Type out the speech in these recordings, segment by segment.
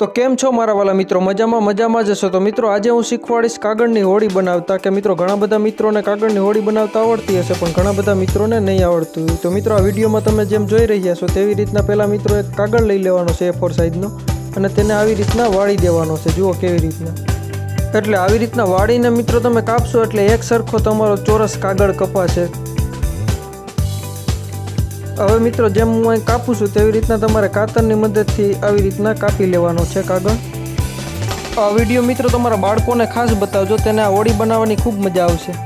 તો કેમ છો મારા વાલા મિત્રો? મજામાં મજામાં જ હશો. તો મિત્રો, આજે હું શીખવાડીશ કાગળની હોડી બનાવતા કે મિત્રો ઘણા બધા મિત્રોને કાગળની હોડી બનાવતા આવડતી હશે, પણ ઘણા બધા મિત્રોને નહીં આવડતું તો મિત્રો, આ વિડીયોમાં તમે જેમ જોઈ રહ્યા છો તેવી રીતના પહેલાં મિત્રો એક કાગળ લઈ લેવાનો છે એ ફોર સાઇઝનો અને તેને આવી રીતના વાળી દેવાનો છે. જુઓ કેવી રીતના. એટલે આવી રીતના વાળીને મિત્રો તમે કાપશો એટલે એક સરખો તમારો ચોરસ કાગળ કપાશે. હવે મિત્રો, જેમ હું અહીં કાપું છું, તેવી રીતના તમારે કાતરની મદદથી આવી રીતના કાપી લેવાનો છે કાગળ. આ વીડિયો મિત્રો, તમારા બાળકોને ખાસ બતાવજો, તેને આ ઓળી બનાવવાની ખૂબ મજા આવશે.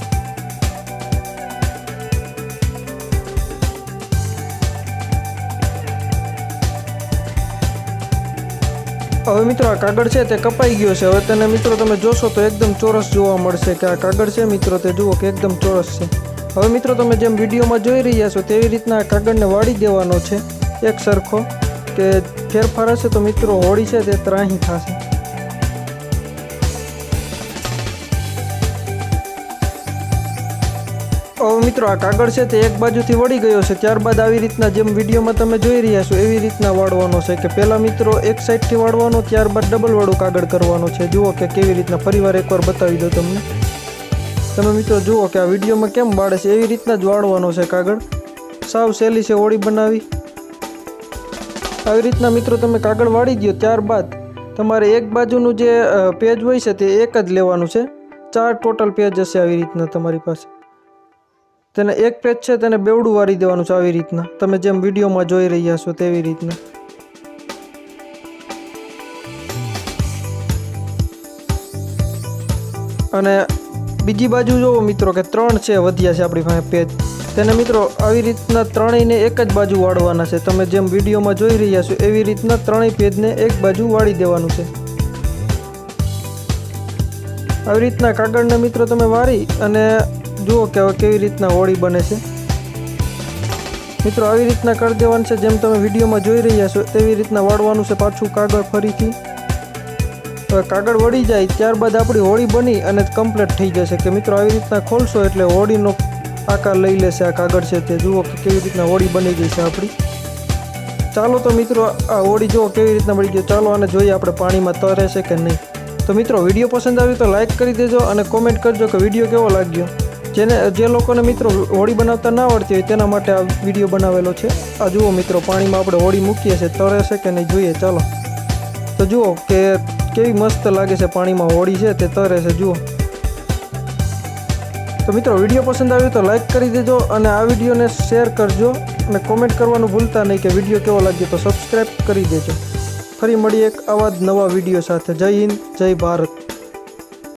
હવે મિત્રો, આ કાગળ છે તે કપાઈ ગયો છે. હવે તેને મિત્રો, તમે જોશો તો એકદમ ચોરસ જોવા મળશે કે આ કાગળ છે મિત્રો, તે જુઓ કે એકદમ ચોરસ છે. હવે મિત્રો તમે જેમ વિડીયોમાં જોઈ રહ્યા છો તેવી રીતના કાગળને વાળી દેવાનો છે એક સરખો કે ફેરફાર હશે તો મિત્રો હોળી છે તે ત્રાહી થશે હવે મિત્રો આ કાગળ છે તે એક બાજુથી વળી ગયો છે, ત્યારબાદ આવી રીતના જેમ વિડીયોમાં તમે જોઈ રહ્યા છો એવી રીતના વાળવાનો છે કે પહેલાં મિત્રો એક સાઈડથી વાળવાનો, ત્યારબાદ ડબલ વાળું કાગળ કરવાનો છે. જુઓ કે કેવી રીતના ફરીવાર એકવાર બતાવી દો તમને. તમે મિત્રો જુઓ કે આ વિડીયોમાં કેમ વાળે છે, એવી રીતના જ વાળવાનો છે કાગળ. સાવ સહેલી છે હોળી બનાવી. આવી રીતના મિત્રો તમે કાગળ વાળી દો ત્યારબાદ તમારે એક બાજુનું જે પેજ હોય છે તે એક જ લેવાનું છે. ચાર ટોટલ પેજ હશે આવી રીતના તમારી પાસે. તેને એક પેજ છે તેને બેવડું વાળી દેવાનું છે આવી રીતના. તમે જેમ વિડીયોમાં જોઈ રહ્યા છો તેવી રીતના. અને બીજી બાજુ જુઓ મિત્રો કે ત્રણ છે, વધ્યા છે આપણી પાસે પેજ. તેને મિત્રો આવી રીતના ત્રણેયને એક જ બાજુ વાળવાના છે. તમે જેમ વિડીયોમાં જોઈ રહ્યા છો, એવી રીતના ત્રણેય પેજને એક બાજુ વાળી દેવાનું છે. આવી રીતના કાગળને મિત્રો તમે વાળી અને જુઓ કે હવે કેવી રીતના હોળી બને છે. મિત્રો આવી રીતના કરી દેવાનું છે. જેમ તમે વિડીયોમાં જોઈ રહ્યા છો, તેવી રીતના વાળવાનું છે પાછું કાગળ ફરીથી. હવે કાગળ વળી જાય, ત્યારબાદ આપણી હોળી બની અને કમ્પ્લીટ થઈ જશે. કે મિત્રો, આવી રીતના ખોલશો એટલે હોળીનો આકાર લઈ લેશે આ કાગળ છે તે. જુઓ કે કેવી રીતના હોળી બની ગઈ છે આપણી. ચાલો તો મિત્રો, આ હોળી જુઓ કેવી રીતના મળી ગયો ચાલો આને જોઈએ આપણે પાણીમાં તરે છે કે નહીં. તો મિત્રો, વીડિયો પસંદ આવ્યો તો લાઇક કરી દેજો અને કોમેન્ટ કરજો કે વીડિયો કેવો લાગ્યો. જેને, જે લોકોને મિત્રો હોળી બનાવતા ના આવડતી હોય તેના માટે આ વીડિયો બનાવેલો છે. આ જુઓ મિત્રો, પાણીમાં આપણે હોળી મૂકીએ છીએ. તરે છે કે નહીં? જોઈએ, ચાલો. તો જુઓ કે કેવી મસ્ત લાગે છે, પાણીમાં હોળી છે, તે તરે છે, જુઓ. તો મિત્રો, વીડિયો પસંદ આવ્યો તો લાઈક કરી દેજો અને આ વિડીયોને શેર કરજો અને કોમેન્ટ કરવાનું ભૂલતા નહીં કે વીડિયો કેવો લાગ્યો તો સબસ્ક્રાઈબ કરી દેજો. ફરી મળીએ એક આવા જ નવા વીડિયો સાથે. જય હિન્દ, જય ભારત.